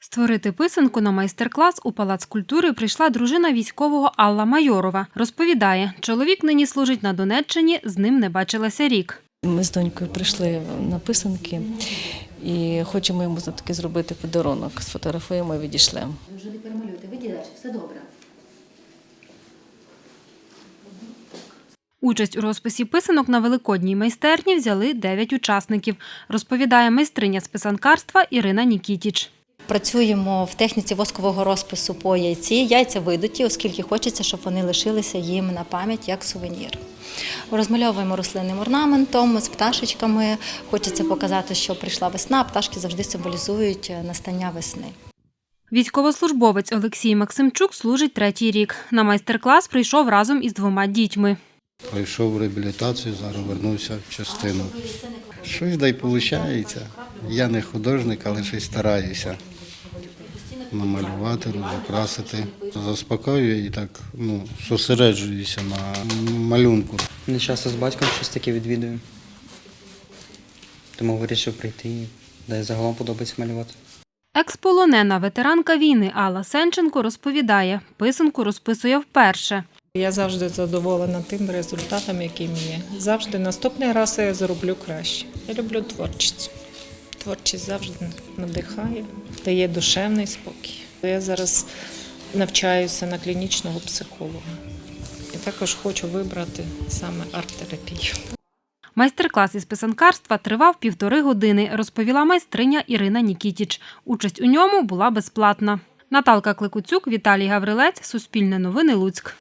Створити писанку на майстер-клас у Палац культури прийшла дружина військового Алла Майорова. Розповідає, чоловік нині служить на Донеччині, з ним не бачилася рік. Ми з донькою прийшли на писанки і хочемо йому таки зробити подарунок. Сфотографуємо і відійшлемо. Вже не перемалюйте, виді далі, все добре. Участь у розписі писанок на великодній майстерні взяли 9 учасників, розповідає майстриня з писанкарства Ірина Нікітіч. Працюємо в техніці воскового розпису по яйці. Яйця видуті, оскільки хочеться, щоб вони лишилися їм на пам'ять як сувенір. Розмальовуємо рослинним орнаментом з пташечками. Хочеться показати, що прийшла весна. Пташки завжди символізують настання весни. Військовослужбовець Олексій Максимчук служить третій рік. На майстер-клас прийшов разом із двома дітьми. Пройшов реабілітацію, зараз вернувся в частину. Щось дай виходить. Я не художник, але щось стараюся намалювати, розукрасити. Заспокоюю і так ну, зосереджуюся на малюнку. Не часто з батьком щось таке відвідую. Тому вирішив прийти, де загалом подобається малювати. Екс-полонена ветеранка війни Алла Сенченко розповідає, писанку розписує вперше. Я завжди задоволена тим результатом, яким є. Завжди наступний раз я зроблю краще. Я люблю творчість. Творчість завжди надихає, дає душевний спокій. Я зараз навчаюся на клінічного психолога. І також хочу вибрати саме арт-терапію. Майстер-клас із писанкарства тривав півтори години, розповіла майстриня Ірина Нікітіч. Участь у ньому була безплатна. Наталка Кликуцюк, Віталій Гаврилець, Суспільне новини Луцьк.